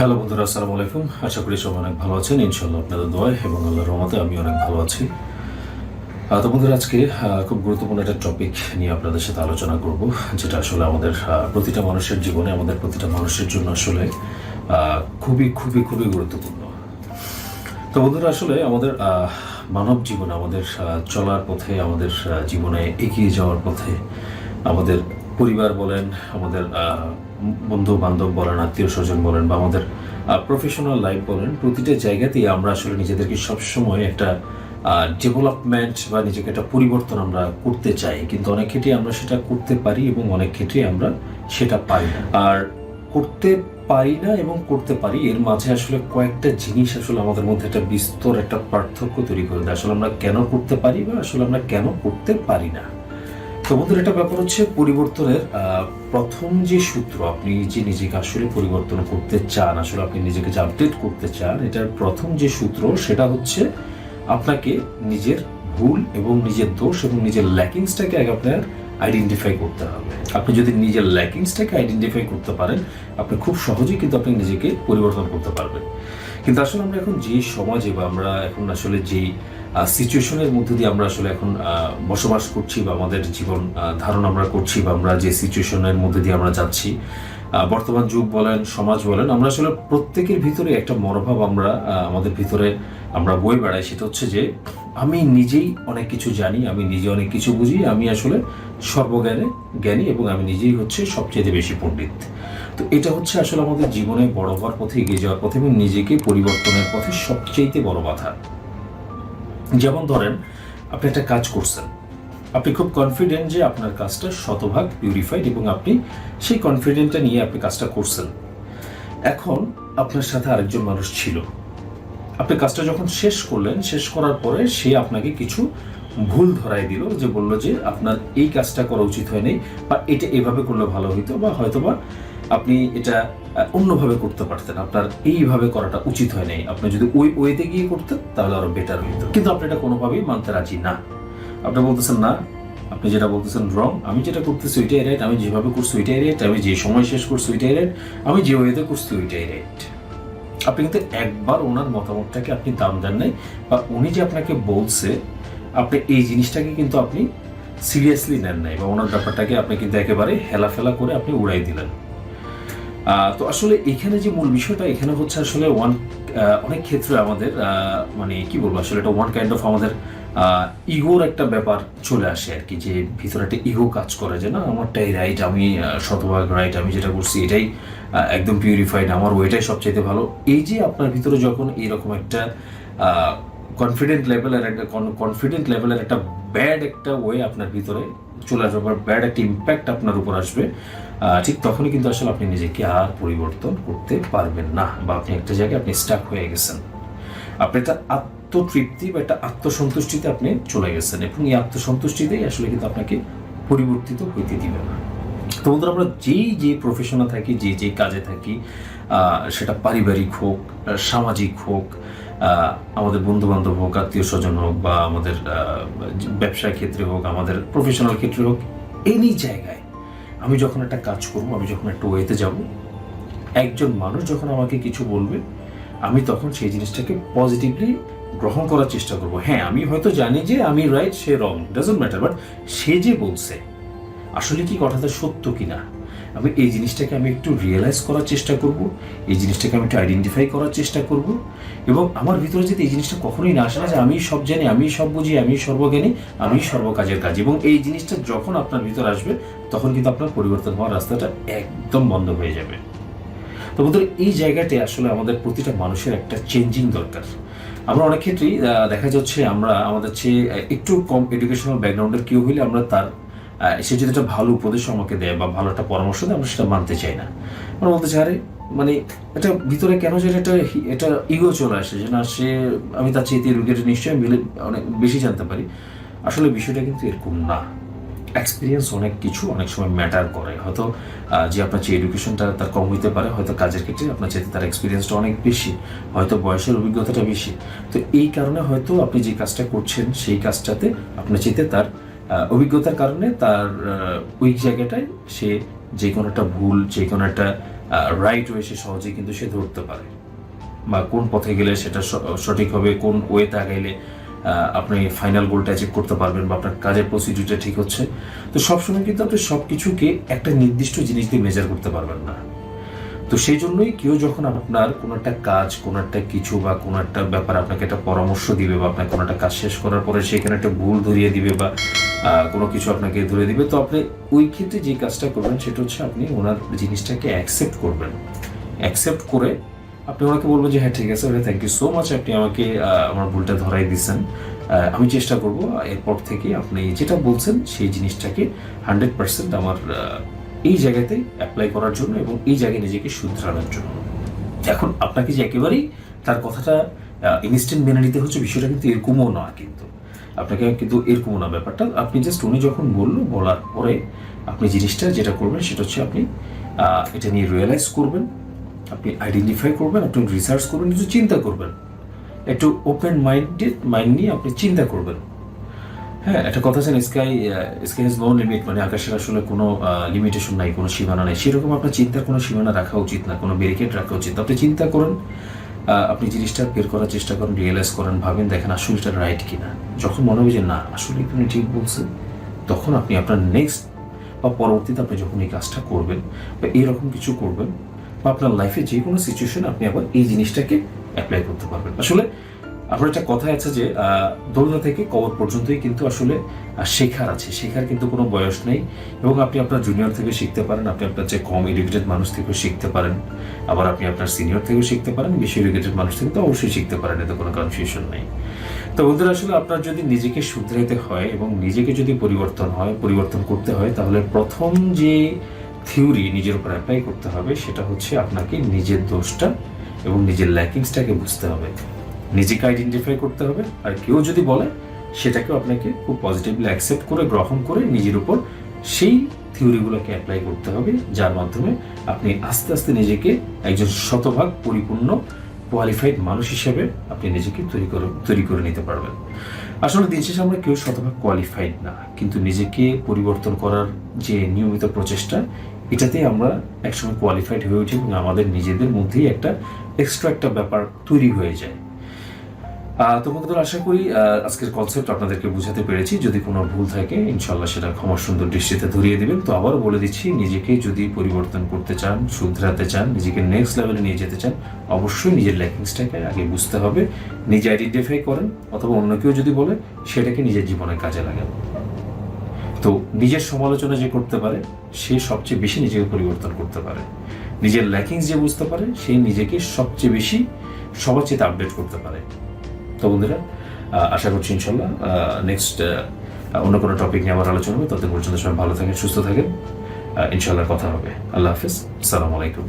Hello বন্ধুরা, আসসালামু আলাইকুম। আশা করি সবাই অনেক ভালো আছেন। ইনশাল্লাহ আপনাদের দোয়ায় এবং আল্লাহর রহমতে আমি অনেক ভালো আছি। তো বন্ধুরা, আজকে খুব গুরুত্বপূর্ণ একটা টপিক নিয়ে আপনাদের সাথে আলোচনা করব, যেটা আসলে আমাদের প্রতিটা মানুষের জীবনে, আমাদের প্রতিটা মানুষের জন্য আসলে খুবই খুবই খুবই গুরুত্বপূর্ণ। তো বন্ধুরা, আসলে আমাদের মানব জীবনে আমাদের চলার পথে, আমাদের জীবনে এগিয়ে যাওয়ার পথে আমাদের পরিবার বলেন, আমাদের বন্ধু বান্ধব বলেন আত্মীয় স্বজন বলেন, বা আমাদের প্রফেশনাল লাইফ বলেন, প্রতিটা জায়গাতেই আমরা আসলে নিজেদেরকে সবসময় একটা ডেভেলপমেন্ট বা নিজেকে একটা পরিবর্তন আমরা করতে চাই। কিন্তু অনেক ক্ষেত্রে আমরা সেটা করতে পারি এবং অনেক ক্ষেত্রে আমরা সেটা পারি না। আর করতে পারি না এবং করতে পারি, এর মাঝে আসলে কয়েকটা জিনিস আসলে আমাদের মধ্যে একটা বিস্তর একটা পার্থক্য তৈরি করে দেয়। আসলে আমরা কেন করতে পারি বা আসলে আমরা কেন করতে পারি না? তো একটা ব্যাপার হচ্ছে পরিবর্তনের প্রথম যে সূত্র, আপনি যে নিজেকে আসলে পরিবর্তন করতে চান, আসলে আপনি নিজেকে যে আপডেট করতে চান, এটার প্রথম যে সূত্র সেটা হচ্ছে আপনাকে নিজের ভুল এবং নিজের দোষ এবং নিজের ল্যাকিংসটাকে আগে আপনার আইডেন্টিফাই করতে হবে। আপনি যদি নিজের ল্যাকিংসটাকে আইডেন্টিফাই করতে পারেন, আপনি খুব সহজেই কিন্তু আপনি নিজেকে পরিবর্তন করতে পারবেন। কিন্তু আসলে আমরা এখন যে সমাজে বা আমরা এখন আসলে যেই সিচুয়েশনের মধ্যে দিয়ে আমরা আসলে এখন বসবাস করছি বা আমাদের জীবন ধারণ আমরা করছি বা আমরা যে সিচুয়েশনের মধ্যে দিয়ে আমরা যাচ্ছি বর্তমান যুগ বলেন, সমাজ বলেন, আমরা আসলে প্রত্যেকের ভিতরে একটা মনোভাব আমরা আমাদের ভিতরে আমরা বই বেড়াই। সেটা হচ্ছে যে আমি নিজেই অনেক কিছু জানি, আমি নিজে অনেক কিছু বুঝি, আমি আসলে সর্বজ্ঞানে জ্ঞানী এবং আমি নিজেই হচ্ছে সবচেয়ে বেশি পণ্ডিত। তো এটা হচ্ছে আসলে আমাদের জীবনে বড় হওয়ার পথে, এগিয়ে যাওয়ার পথে এবং নিজেকে পরিবর্তনের পথে সবচেয়ে বড় বাধা। যেমন ধরেন, আপনি একটা কাজ করছেন। আপনি খুব কনফিডেন্ট যে আপনার কাজটা শতভাগ পিউরিফাইড এবং আপনি সেই কনফিডেন্টটা নিয়ে আপনি কাজটা করছেন। এখন আপনার সাথে আরেকজন মানুষ ছিল। আপনি কাজটা যখন শেষ করলেন, শেষ করার পরে সে আপনাকে কিছু ভুল ধরাই দিল যে বলল যে আপনার এই কাজটা করা উচিত হয়নি বা এটা এভাবে করলে ভালো হইতো বা হয়তোবা আপনি এটা অন্যভাবে করতে পারতেন। আপনার এইভাবে করাটা উচিত হয় নাই আপনি যদি ওই ওয়েতে গিয়ে করতেন, তাহলে আরও বেটার হইতো। কিন্তু আপনি এটা কোনোভাবেই মানতে রাজি না। আপনি বলতেছেন, না, আপনি যেটা বলতেছেন রং আমি যেটা করতেছি ওইটাই রাইট আমি যেভাবে করছি ওইটাই রাইট আমি যে সময় শেষ করছি ওইটাই রাইট আমি যে ওয়েতে করছি ওইটাই রাইট আপনি কিন্তু একবার ওনার মতামতটাকে আপনি দাম দেন নাই, বা উনি যে আপনাকে বলছে, আপনি এই জিনিসটাকে কিন্তু আপনি সিরিয়াসলি নেন নাই, বা ওনার ব্যাপারটাকে আপনি কিন্তু একেবারে হেলাফেলা করে আপনি উড়াই দিলেন। তো আসলে এখানে যে মূল বিষয়টা, এখানে হচ্ছে আসলে ওয়ান অনেক ক্ষেত্রে আমাদের মানে কি বলব, আসলে এটা ওয়ান কাইন্ড অফ আমাদের ইগোর একটা ব্যাপার চলে আসে আর কি, যে ভিতরে একটা ইগো কাজ করে যে, না, আমারটাই রাইট আমি শতভাগ রাইট আমি যেটা করছি এটাই একদম পিউরিফাইড আমার ওইটাই সবচাইতে ভালো। এই যে আপনার ভিতরে যখন এইরকম একটা কনফিডেন্ট লেভেলের একটা কনফিডেন্ট লেভেলের একটা ব্যাড একটা ওয়ে আপনার ভিতরে চলে আসবে বা ব্যাড একটা ইম্প্যাক্ট আপনার উপর আসবে ঠিক তখনই কিন্তু আসলে আপনি নিজেকে আর পরিবর্তন করতে পারবেন না বা আপনি একটা জায়গায় আপনি স্টাক হয়ে গেছেন। আপনি একটা আত্মতৃপ্তি বা একটা আত্মসন্তুষ্টিতে আপনি চলে গেছেন এবং এই আত্মসন্তুষ্টিতেই আসলে কিন্তু আপনাকে পরিবর্তিত হইতে দিবে না। তো বন্ধুরা আমরা যেই যে প্রফেশনে থাকি যে যে কাজে থাকি সেটা পারিবারিক হোক সামাজিক হোক আমাদের বন্ধু বান্ধব হোক আত্মীয় স্বজন হোক বা আমাদের আহ, ব্যবসার ক্ষেত্রে হোক আমাদের প্রফেশনাল ক্ষেত্রে হোক এনি জায়গায় আমি যখন একটা কাজ করব আমি যখন একটা ওয়েতে যাব একজন মানুষ যখন আমাকে কিছু বলবে আমি তখন সেই জিনিসটাকে পজিটিভলি গ্রহণ করার চেষ্টা করব। হ্যাঁ আমি হয়তো জানি যে আমি রাইট সে রং ডাজন্ট ম্যাটার বাট সে যে বলছে, আসলে কি কথাটা সত্য কিনা? আমি এই জিনিসটাকে আমি একটু রিয়েলাইজ করার চেষ্টা করব, এই জিনিসটাকে আমি একটু আইডেন্টিফাই করার চেষ্টা করব, এবং আমার ভিতরে যদি এই জিনিসটা কখনোই না আসে না যে আমি সব জানি, আমি সব বুঝি, আমি সর্বজ্ঞানী, আমি সর্বকাজের কাজ, এবং এই জিনিসটা যখন আপনার ভিতরে আসবে, তখন কিন্তু আপনার পরিবর্তন হওয়ার রাস্তাটা একদম বন্ধ হয়ে যাবে। তো বন্ধুরা, এই জায়গাতে আসলে আমাদের প্রতিটা মানুষের একটা চেঞ্জিং দরকার। আমরা অনেক ক্ষেত্রেই দেখা যাচ্ছে আমরা, আমাদের চেয়ে একটু কম এডুকেশনাল ব্যাকগ্রাউন্ডের কেউ হইলে আমরা তার সে যদি একটা ভালো উপদেশ আমাকে দেয় বা ভালো একটা পরামর্শ দেয়, আমরা সেটা মানতে চাই না। আমরা বলতে চাই মানে এটা ভিতরে কেন যে এটা এটা ইগো চলে আসে যে না, সে, আমি তার চেয়ে এডুকেটেড নিশ্চয়ই অনেক বেশি জানতে পারি। আসলে বিষয়টা কিন্তু এরকম না। এক্সপিরিয়েন্স অনেক কিছু, অনেক সময় ম্যাটার করে। হয়তো যে আপনার যে এডুকেশনটা তার কম হইতে পারে, হয়তো কাজের ক্ষেত্রে আপনার চাইতে তার এক্সপিরিয়েন্সটা অনেক বেশি, হয়তো বয়সের অভিজ্ঞতাটা বেশি। তো এই কারণে হয়তো আপনি যে কাজটা করছেন, সেই কাজটাতে আপনার চাইতে তার অভিজ্ঞতার কারণে তার ওই জায়গাটায় সে যে কোনো একটা ভুল, যে কোনো একটা রাইট ওয়ে সে সহজেই কিন্তু সে ধরতে পারে। বা কোন পথে গেলে সেটা সঠিক হবে কোন ওয়েতে আগাইলে আপনি ফাইনাল গোলটা অ্যাচিভ করতে পারবেন বা আপনার কাজের প্রসিডিউরটা ঠিক হচ্ছে। তো সবসময় কিন্তু আপনি সব কিছুকে একটা নির্দিষ্ট জিনিস দিয়ে মেজার করতে পারবেন না। তো সেই জন্যই কেউ যখন আপনার কোনো একটা কাজ, কোনো একটা কিছু বা কোনো একটা ব্যাপার আপনাকে একটা পরামর্শ দিবে বা আপনার কোনো একটা কাজ শেষ করার পরে সেখানে একটা ভুল ধরিয়ে দিবে বা কোনো কিছু আপনাকে ধরে দিবে, তো আপনি ওই ক্ষেত্রে যে কাজটা করবেন সেটা হচ্ছে আপনি ওনার জিনিসটাকে অ্যাকসেপ্ট করবেন। অ্যাকসেপ্ট করে আপনি ওনাকে বলবেন যে হ্যাঁ ঠিক আছে ওটা থ্যাংক ইউ সো মাচ আপনি আমাকে আমার ভুলটা ধরাই দিয়েছেন আমি চেষ্টা করব এরপর থেকে আপনি যেটা বলছেন, সেই জিনিসটাকে হান্ড্রেড পার্সেন্ট আমার এই জায়গাতে অ্যাপ্লাই করার জন্য এবং এই জায়গায় নিজেকে শুধরানোর জন্য। এখন আপনাকে যে একেবারেই তার কথাটা ইনস্ট্যান্ট মেনে নিতে হচ্ছে, বিষয়টা কিন্তু এরকমও না কিন্তু। আপনাকে কিন্তু এরকমও না ব্যাপারটা। আপনি জাস্ট উনি যখন বলল, বলার পরে আপনি জিনিসটা যেটা করবেন, সেটা হচ্ছে আপনি এটা নিয়ে রিয়েলাইজ করবেন। আপনি আইডেন্টিফাই করবেন আপনি রিসার্চ করবেন, একটু চিন্তা করবেন। একটু ওপেন মাইন্ডেড মাইন্ড নিয়ে আপনি চিন্তা করবেন। হ্যাঁ একটা কথা আছে sky sky is no limit মানে আকাশের আসলে কোনো লিমিটেশন নাই, কোনো সীমানা নাই। সেরকম আপনার চিন্তার কোনো সীমানা রাখা উচিত না, কোনো ব্যারিকেড রাখা উচিত আপনি চিন্তা করেন আপনি জিনিসটা বের করার চেষ্টা করেন রিয়েলাইজ করেন, ভাবেন, দেখেন আসলে এটা রাইট কিনা। যখন মনে হবে যে না, আসলে তুমি ঠিক বলছেন, তখন আপনি আপনার নেক্সট বা পরবর্তীতে আপনি যখন এই কাজটা করবেন বা এইরকম কিছু করবেন বা আপনার লাইফে যে কোনো সিচুয়েশন আপনি আবার এই জিনিসটাকে অ্যাপ্লাই করতে পারবেন। আসলে আপনার একটা কথা আছে যে দোলনা থেকে কবর পর্যন্তই কিন্তু আসলে শেখার আছে। শেখার কিন্তু কোনো বয়স নেই এবং আপনি আপনার জুনিয়র থেকে শিখতে পারেন, আপনি আপনার যে কম এডুকেটেড মানুষ থেকেও শিখতে পারেন, আবার আপনি আপনার সিনিয়র থেকেও শিখতে পারেন, বেশি এডুকেটেড মানুষ থেকে তো অবশ্যই শিখতে পারেন, এতে কোনো কনফিউশন নেই। তো বন্ধুরা, আসলে আপনার যদি নিজেকে শুধরাইতে হয় এবং নিজেকে যদি পরিবর্তন হয়, পরিবর্তন করতে হয়, তাহলে প্রথম যে থিওরি নিজের উপর অ্যাপ্লাই করতে হবে, সেটা হচ্ছে আপনাকে নিজের দোষটা এবং নিজের ল্যাকিংসটাকে বুঝতে হবে। নিজেকে আইডেন্টিফাই করতে হবে, আর কেউ যদি বলে, সেটাকেও আপনাকে খুব পজিটিভলি অ্যাকসেপ্ট করে, গ্রহণ করে নিজের উপর সেই থিওরিগুলোকে অ্যাপ্লাই করতে হবে, যার মাধ্যমে আপনি আস্তে আস্তে নিজেকে একজন শতভাগ পরিপূর্ণ কোয়ালিফাইড মানুষ হিসেবে আপনি নিজেকে তৈরি করে তৈরি করে নিতে পারবেন। আসলে দিন শেষে আমরা কেউ শতভাগ কোয়ালিফাইড না, কিন্তু নিজেকে পরিবর্তন করার যে নিয়মিত প্রচেষ্টা এটাতে আমরা একসময় কোয়ালিফাইড হয়ে উঠি এবং আমাদের নিজেদের মধ্যেই একটা এক্সট্রা একটা ব্যাপার তৈরি হয়ে যায়। তো বন্ধুরা আশা করি আজকের কনসেপ্ট আপনাদেরকে বুঝাতে পেরেছি। যদি কোনো ভুল থাকে ইনশাল্লাহ সেটা ক্ষমা সুন্দর দৃষ্টিতে ধরিয়ে দেবেন। তো আবারও বলে দিচ্ছি, নিজেকে যদি পরিবর্তন করতে চান, শুধরাতে চান, নিজেকে নেক্সট লেভেলে নিয়ে যেতে চান, অবশ্যই নিজের ল্যাকিংসটাকে আগে বুঝতে হবে, নিজে আইডেন্টিফাই করেন, অথবা অন্য কেউ যদি বলে, সেটাকে নিজের জীবনে কাজে লাগান। তো নিজের সমালোচনা যে করতে পারে, সে সবচেয়ে বেশি নিজেকে পরিবর্তন করতে পারে। নিজের ল্যাকিংস যে বুঝতে পারে, সে নিজেকে সবচেয়ে বেশি সবার চেয়ে আপডেট করতে পারে। তো বন্ধুরা আশা করছি ইনশাল্লাহ নেক্সট অন্য কোনো টপিক নিয়ে আবার আলোচনা হবে। ততদিন পর্যন্ত সবাই ভালো থাকেন, সুস্থ থাকেন। ইনশাল্লাহ কথা হবে। আল্লাহ হাফিজ। আসসালামু আলাইকুম।